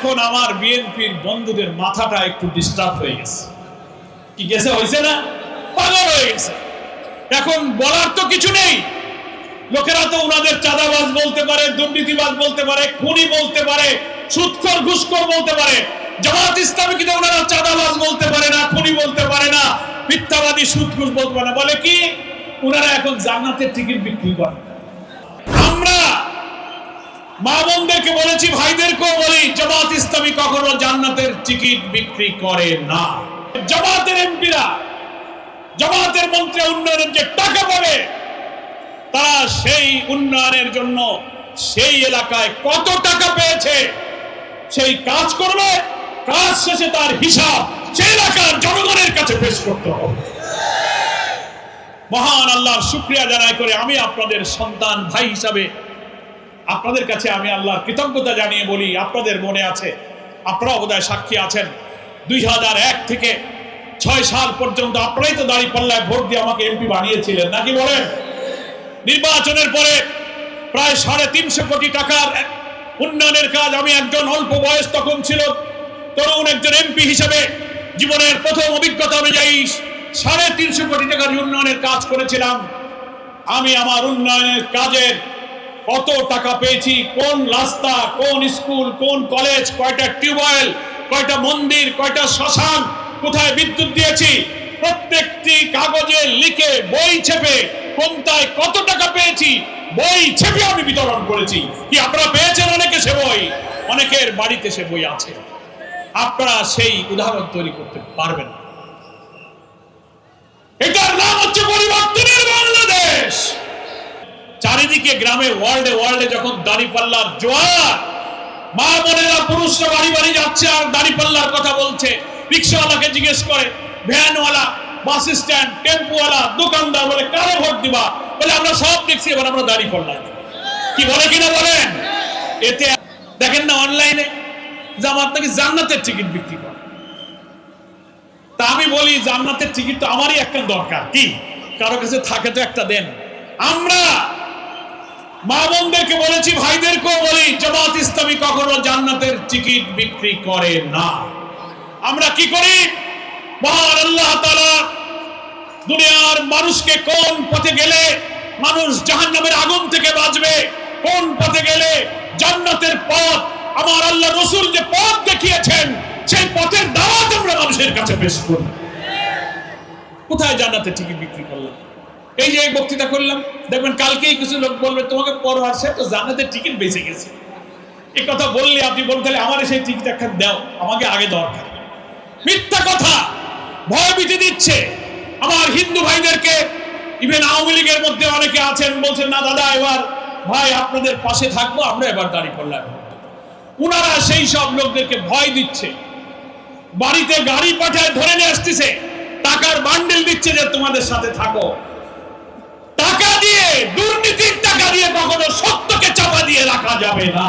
এখন আমার বিএনপির বন্ধুদের মাথাটা একটু ডিস্টার্ব হয়ে গেছে। কি গেছে, হয়েছে না? পাগল হয়ে গেছে। এখন বলার তো কিছু নেই। লোকেরা তো ওনাদের চাঁদাবাজ বলতে পারে, দুর্নীতিবাজ বলতে পারে, খুনি বলতে পারে, সুৎখর, ঘুষখোর বলতে পারে। জামাত ইসলামী কিন্তু ওনারা চাঁদাবাজ বলতে পারে না, খুনি বলতে পারে না, মিথ্যাবাদী সুদ বলতে পারে না। বলে কি? ওনারা এখন জান্নাতের টিকিট বিক্রি করে মা বোনদেরকে বলেছি, ভাইদেরকেও বলি, জামাত ইসলামী কখনো জান্নাতের টিকিট বিক্রি করে না। জামাতের এমপিরা, জামাতের মন্ত্রী উন্নয়নের যে টাকা পাবে, তারা সেই উন্নয়নের জন্য সেই এলাকায় কত টাকা পেয়েছে, সেই কাজ করবে, কাজ শেষে তার হিসাব সেই এলাকার জনগণের কাছে পেশ করতে হবে। মহান আল্লাহর শুক্রিয়া জানাই করে আমি আপনাদের সন্তান ভাই হিসাবে আপনাদের কাছে আমি আল্লাহর কৃতজ্ঞতা জানিয়ে বলি, আপনাদের মনে আছে আপনারা বোধহয় সাক্ষী আছেন। দুই হাজার এক থেকে ছয় সাল পর্যন্ত আপনারাই তো দাঁড়িয়ে পাল্লায় ভোট দিয়ে আমাকে এমপি বানিয়েছিলেন, নাকি বলেন? নির্বাচনের পরে প্রায় সাড়ে তিনশো কোটি টাকার উন্নয়নের কাজ আমি একজন অল্প বয়স তখন ছিল। তরুণ একজন এমপি হিসেবে জীবনের প্রথম অভিজ্ঞতা অনুযায়ী সাড়ে তিনশো কোটি টাকার উন্নয়নের কাজ করেছিলাম। আমি আমার উন্নয়নের কাজের কত টাকা পেয়েছি, কোন রাস্তা, কোন স্কুল, কোন কলেজ, কয়টা টিউবওয়েল, কয়টা মন্দির, কয়টা শ্মশান, কোথায় বিদ্যুৎ দিয়েছি, প্রত্যেকটি কাগজে লিখে বই ছেপে কোনটায় কত টাকা পেয়েছি, বই ছেপে আমি বিতরণ করেছি। কি আপনারা পেয়েছেন অনেকে সে বই? অনেকের বাড়িতে সে বই আছে। আপনারা সেই উদাহরণ তৈরি করতে পারবেন। এটার নাম হচ্ছে পরিবর্তনের বাংলাদেশ চারিদিকে গ্রামে, ওয়ার্ল্ডে ওয়ার্ল্ডে যখন দাড়িপাল্লার জোয়ার, মা বোনেরা, পুরুষরা বাড়ি বাড়ি যাচ্ছে আর দাড়িপাল্লার কথা বলছে। রিক্সাওয়ালাকে জিজ্ঞেস করে, ভ্যানওয়ালা, বাস স্ট্যান্ড, টেম্পুওয়ালা, দোকানদার বলে, কারে ভোট দিবা? বলে, আমরা সব দেখছি, এবার আমরা দাড়ি পাল্লা কি বলে কিনা বলেন? এতে দেখেন না, অনলাইনে যে আমার নাকি জান্নাতের টিকিট বিক্রি করে। তা আমি বলি, জান্নাতের টিকিট তো আমারই একটা দরকার। কি? কারও কাছে থাকে তো একটা দেন। আমরা মা বোনদেরকে বলেছি, ভাইদেরকেও বলি, জামাত ইসলামী কখনো জান্নাতের টিকিট বিক্রি করে না। আমরা কি করি? মহান আল্লাহ তাআলা দুনিয়ার মানুষকে কোন পথে গেলে মানুষ জাহান্নামের আগুন থেকে বাঁচবে? কোন পথে গেলে জান্নাতের পথ? আমার আল্লাহ রসুল যে পথ দেখিয়েছেন, সেই পথের দাওয়াত আমরা মানুষের কাছে পেশ করব। কোথায় জান্নাতের টিকিট বিক্রি করলাম? এই যে এই বক্তৃতা করলাম, দেখবেন কালকেই কিছু লোক বলবে, তোমাকে পরোয়ার সে তো জান্নাতের টিকিট বেঁচে গেছে। এই কথা বললে আপনি বলতে আমার সেই টিকিট একটা দাও, আমাকে আগে দরকার। মিথ্যা কথা, ভয় ভীতি দিচ্ছে। আমার হিন্দু ভাইদেরকে ইভেন আওয়ামী লীগের মধ্যে অনেকে আছেন, বলছেন, না দাদা, এবার ভাই আপনাদের পাশে থাকব, আমরা এবার দাঁড়িয়ে পড়লাম। উনারা সেই সব লোকদেরকে ভয় দিচ্ছে। বাড়িতে গাড়ি পাঠায় ধরে নিয়ে আসতেছে, টাকার বান্ডেল দিচ্ছে যে তোমাদের সাথে থাকো। দিয়ে রাখা যাবে না।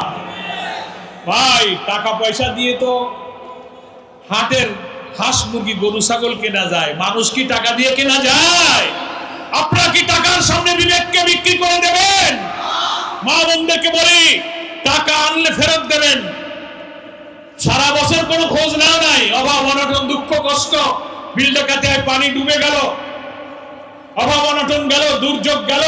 ভাই টাকা পয়সা দিয়ে তো হাটের হাঁস মুরগি, গরু, ছাগল কেনা যায়। মানুষ কি টাকা দিয়ে কেনা যায়? আপনারা কি টাকার সামনে বিবেককে বিক্রি করে দেবেন? মা বোনদেরকে বলি, টাকা আনলে ফেরত দেবেন। সারা বছর কোনো খোঁজ নাও নাই। অভাব, অনটন, দুঃখ, কষ্ট বিল ডাকাতিয়ায় পানি ডুবে গেল। অভাব, অনটন গেল, দুর্যোগ গেল।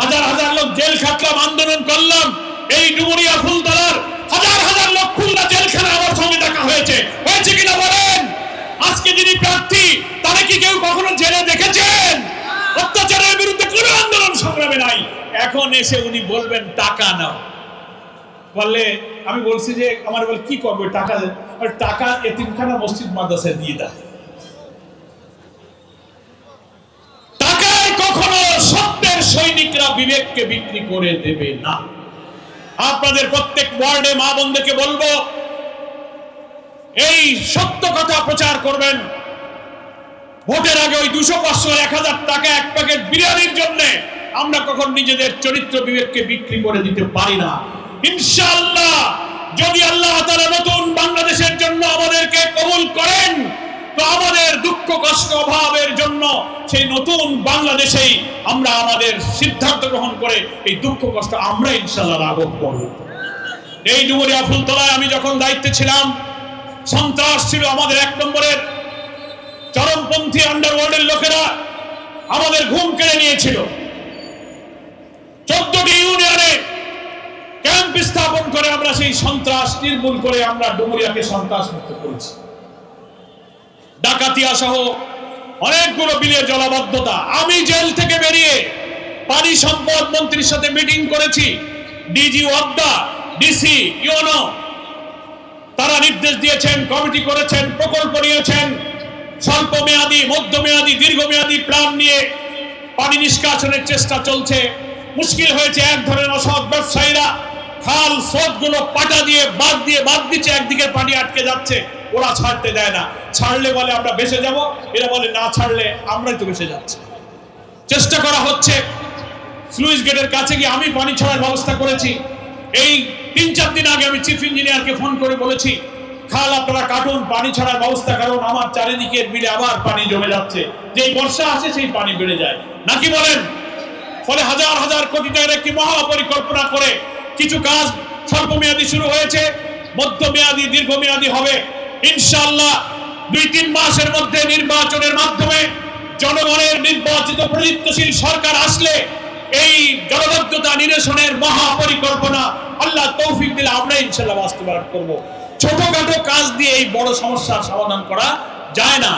হাজার হাজার লোক জেল খাটলাম, আন্দোলন করলাম। এই ডুমুরিয়া ফুলতলার হাজার হাজার লোক খুলনা জেলখানা আমার সঙ্গে দেখা হয়েছে। হয়েছে কিনা বলেন? আজকে যিনি প্রার্থী, তারা কি কেউ কখনো জেলে দেখেছেন? অত্যাচারের বিরুদ্ধে কোনো আন্দোলন সংগ্রামে নাই। এখন এসে উনি বলবেন, টাকা নাও। বললে, আমি বলছি যে, আমার বলে, কি করবে? টাকা টাকা এতিমখানা মসজিদ মাদ্রাসায় দিয়ে দাও। টাকায় কখনো সত্যের সৈনিকরা বিবেককে বিক্রি করে দেবে না। আপনাদের প্রত্যেক ওয়ার্ডে মা বন্ধুকে বলব, এই সত্য কথা প্রচার করবেন। ভোটের আগে ওই দুশো পাঁচশো এক হাজার টাকা এক প্যাকেট বিরিয়ানির জন্য আমরা কখন নিজেদের চরিত্র বিবেককে বিক্রি করে দিতে পারি না। ইনশাআল্লাহ, যদি আল্লাহ তারা নতুন বাংলাদেশের জন্য আমাদেরকে কবুল করেন তো আমাদের দুঃখ, কষ্ট, অভাবের জন্য সেই নতুন বাংলাদেশেই আমরা আমাদের সিদ্ধান্ত গ্রহণ করে এই দুঃখ, কষ্ট আমরা ইনশাআল্লাহ লাঘব করব। এই ডুমুরিয়া ফুলতলায় আমি যখন দায়িত্বে ছিলাম, সন্ত্রাস ছিল আমাদের এক নম্বরের। চরমপন্থী আন্ডারওয়ার্ল্ডের লোকেরা আমাদের ঘুম কেড়ে নিয়েছিল। চোদ্দটি ইউনিয়নে ক্যাম্প স্থাপন করে আমরা সেই সন্ত্রাস নির্মূল করে আমরা ডুমুরিয়াকে সন্ত্রাস মুক্ত করেছি। ডাকাতিয়া সহ অনেকগুলো বিলের জলাবদ্ধতা। আমি জেল থেকে বেরিয়ে পানি সম্পদ মন্ত্রীর সাথে মিটিং করেছি। ডিজি ওয়াদ্দা ডিসি ইউনো তারা নির্দেশ দিয়েছেন, কমিটি করেছেন, প্রকল্প নিয়েছেন। স্বল্প মেয়াদী, মধ্যমেয়াদী, দীর্ঘমেয়াদী প্ল্যান নিয়ে পানি নিষ্কাশনের চেষ্টা চলছে। মুশকিল হয়েছে এক ধরনের অসৎ ব্যবসায়ীরা। খাল স্রোতগুলো পাটা দিয়ে বাদ দিয়ে বাদ দিচ্ছে, একদিকে পানি আটকে যাচ্ছে। ওরা ছাড়তে দেয় না। ছাড়লে বলে আমরা বেঁচে যাব, এরা বলে, না ছাড়লে আমরাই তো বেঁচে যাচ্ছি। চেষ্টা করা হচ্ছে। স্লুইস গেটের কাছে গিয়ে আমি পানি ছাড়ার ব্যবস্থা করেছি। এই তিন চার দিন আগে আমি চিফ ইঞ্জিনিয়ারকে ফোন করে বলেছি, খাল আপনারা কাটুন, পানি ছাড়ার ব্যবস্থা কারণ আমার চারিদিকের বিলে আবার পানি জমে যাচ্ছে। যেই বর্ষা আসে, সেই পানি বেড়ে যায়। নাকি বলেন? ফলে হাজার হাজার কোটি টাকার একটি মহা পরিকল্পনা করে কিছু কাজ স্বল্পমেয়াদী শুরু হয়েছে, মধ্যমেয়াদী, দীর্ঘমেয়াদী হবে। ইনশাল্লাহ দুই তিন মাসের মধ্যে নির্বাচনের মাধ্যমে জনগণের নির্বাচিত প্রযুক্তশীল সরকার আসলে এই জনবদ্ধতা নিরসনের মহা পরিকল্পনা আল্লাহ তৌফিক দিলে আমরা ইনশাল্লাহ বাস্তবায়ন করব। ছোটখাটো কাজ দিয়ে এই বড় সমস্যার সমাধান করা যায় না।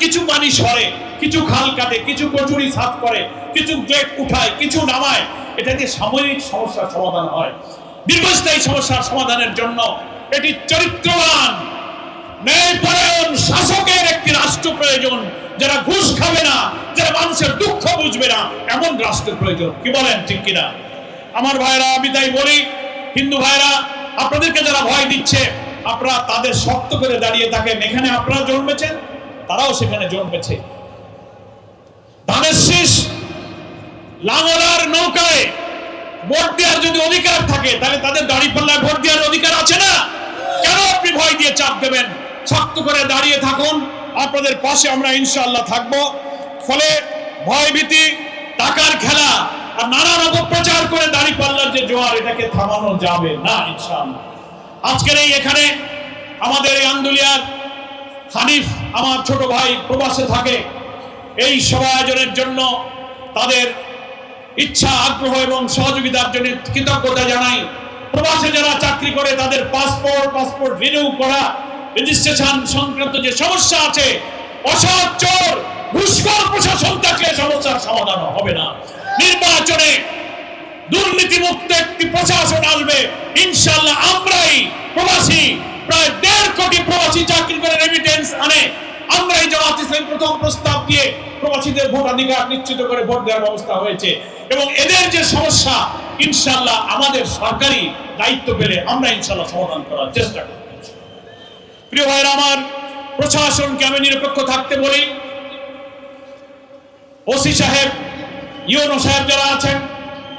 কিছু পানি সরে, কিছু খাল কাটে, কিছু কচুরি সাফ করে, কিছু গেট উঠায়, কিছু নামায় এটা দিয়ে সাময়িক সমস্যার সমাধান হয়। দীর্ঘস্থায়ী সমস্যার সমাধানের জন্য এটি চরিত্রবান, ন্যায়পরায়ণ, শাসকের একটি রাষ্ট্র প্রয়োজন। যারা ঘুষ খাবে না, যারা মানুষের দুঃখ বুঝবে না, এমন রাষ্ট্রের প্রয়োজন। কি বলেন, ঠিক কিনা? আমার ভাইরা, আমি তাই বলি, হিন্দু ভাইরা, আপনাদেরকে যারা ভয় দিচ্ছে, আপনারা তাদের শক্ত করে দাঁড়িয়ে থাকেন। এখানে আপনারা জন্মেছেন, তারাও সেখানে জন্মেছে। লাঙ্গলার নৌকায় ভোট দেওয়ার যদি অধিকার থাকে, তাহলে তাদের দাড়ি পাল্লায় ভোট দেওয়ার অধিকার আছে না? কেন আপনি ভয় দিয়ে চাপ দেবেন? শক্ত করে দাঁড়িয়ে থাকুন। আপনাদের পাশে আমরা ইনশাআল্লাহ থাকব। ফলে ভয়ভীতি, টাকার খেলা আর নানান অপপ্রচার করে দাড়ি পাল্লার যে জোয়ার, এটাকে থামানো যাবে না ইনশাআল্লাহ। আজকের এই এখানে আমাদের এই আন্দোলিয়ার হানিফ আমার ছোট ভাই প্রবাসে থাকে। এই সভা আয়োজনের জন্য তাদের ইচ্ছা, আগ্রহ এবং সহযোগিতার জন্য কৃতজ্ঞতা জানাই। প্রবাসে যারা চাকরি করে, তাদের পাসপোর্ট পাসপোর্ট রিনিউ করা রেজিস্ট্রেশন সংক্রান্ত যে সমস্যা আছে, অসৎ চোর, ঘুষখোর প্রশাসন থাকলে সমস্যার সমাধান হবে না। নির্বাচনে দুর্নীতিমুক্ত একটি প্রশাসন আসবে। ইনশাল্লাহ আমরাই প্রবাসী, প্রায় দেড় কোটি প্রবাসী চাকরি করে রেমিটেন্স আনে। আমরাই জামাত ইসলাম প্রথম প্রস্তাব দিয়ে প্রবাসীদের ভোটাধিকার নিশ্চিত করে ভোট দেওয়ার ব্যবস্থা হয়েছে। এবং এদের যে সমস্যা ইনশাল্লাহ আমাদের সরকারি দায়িত্ব পেলে আমরা ইনশাল্লাহ সমাধান করার চেষ্টা করব। প্রিয় ভাইরা আমার প্রশাসনকে আমি নিরপেক্ষ থাকতে বলি? ওসি সাহেব, ইউনো সাহেব যারা আছেন,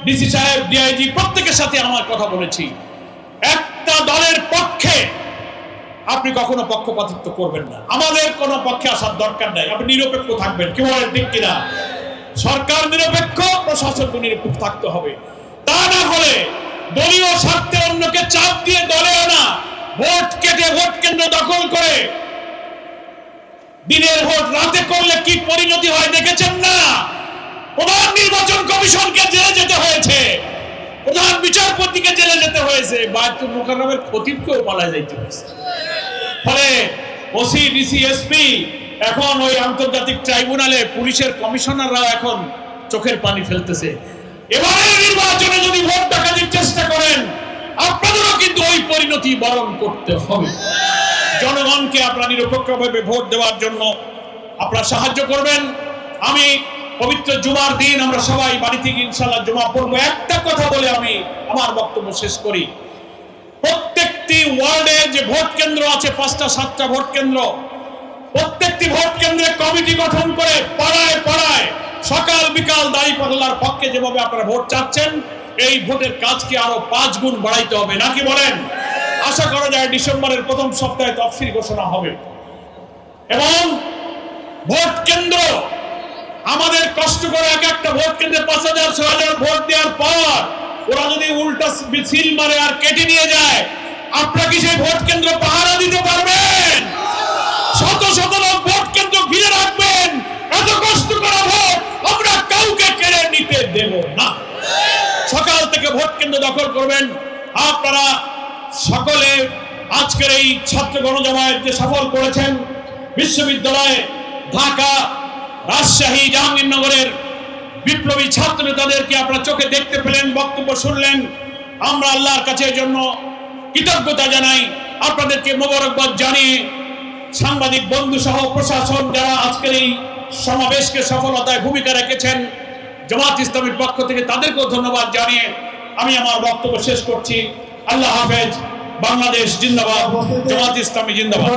ডিসি সাহেব, ডিআইজি, প্রত্যেকের সাথে আমার কথা বলেছি। একটা দলের পক্ষে আপনি কখনো পক্ষপাতিত্ব করবেন না। আমাদের কোনো পক্ষে আসার দরকার নাই। আপনি নিরপেক্ষ থাকবেন। কি বলেন, ঠিক কিনা? সরকার নিরপেক্ষ প্রশাসনকে নিরপেক্ষ থাকতে হবে। তা না হলে দলীয় স্বার্থে অন্যকে চাপ দিয়ে দলে আনা, ভোট কেটে ভোট কেন্দ্র দখল করে দিনের ভোট রাতে করলে কি পরিণতি হয় দেখেছেন না? প্রধান নির্বাচন কমিশনকে জেলে যেতে হয়েছে। প্রধান বিচারপতিকে জেলে যেতে হয়েছে। বায়তুল মোকাররমের খতিবকেও পালা যাইতে হয়েছে। ফলে ওসি, ডিসি, এসপি এখন ওই আন্তর্জাতিক ট্রাইব্যুনালে পুলিশের কমিশনাররাও এখন চোখের পানি ফেলতেছে। এবারে নির্বাচনে যদি ভোট ডাকাতির চেষ্টা করেন, আপনাদেরও কিন্তু ওই পরিণতি বরণ করতে হবে। জনগণকে আপনারা নিরপেক্ষভাবে ভোট দেওয়ার জন্য আপনারা সাহায্য করবেন। আমি পবিত্র জুমার দিন আমরা সবাই বাড়ি থেকে ইনশাল্লাহ জুমা পড়ব একটা কথা বলে আমি আমার বক্তব্য শেষ করি। প্রত্যেকটি ওয়ার্ডে যে ভোট কেন্দ্র আছে, পাঁচটা, সাতটা ভোট কেন্দ্র প্রত্যেকটি ভোট কেন্দ্রে কমিটি গঠন করে পাড়ায় পাড়ায় সকাল বিকাল দায়ী পাল্লার পক্ষে যেভাবে আপনারা ভোট চাচ্ছেন, এই ভোটের কাজকে আরও পাঁচ গুণ বাড়াইতে হবে। নাকি বলেন? আশা করা যায় ডিসেম্বরের প্রথম সপ্তাহে তফসিল ঘোষণা হবে। এবং ভোট কেন্দ্র আমাদের কষ্ট করে এক একটা ভোট কেন্দ্রে পাঁচ হাজার ছ হাজার ভোট দেওয়ার পর ওরা যদি উল্টা সিল মারে আর কেটে নিয়ে যায়, আপনারা কি সেই ভোট কেন্দ্র পাহারা দিতে পারবেন? এত করা ভোট আমরা কাউকে কেড়ে নিতে দেব না। সকাল থেকে ভোট কেন্দ্র দখল করবেন। আপনারা সকলে আজকের এই ছাত্র গণজমায়েত যে সফল করেছেন, বিশ্ববিদ্যালয়ে, ঢাকা, রাজশাহী, জাহাঙ্গীরনগরের বিপ্লবী ছাত্র নেতাদেরকে আপনারা চোখে দেখতে পেলেন, বক্তব্য শুনলেন। আমরা আল্লাহর কাছে জন্য কৃতজ্ঞতা জানাই। আপনাদেরকে মোবারকবাদ জানিয়ে সাংবাদিক বন্ধু সহ প্রশাসন যারা আজকের এই সমাবেশকে সফলতায় ভূমিকা রেখেছেন জামাত ইসলামের পক্ষ থেকে তাদেরকেও ধন্যবাদ জানিয়ে আমি আমার বক্তব্য শেষ করছি। আল্লাহ হাফেজ, বাংলাদেশ জিন্দাবাদ, জামাত ইসলামী জিন্দাবাদ।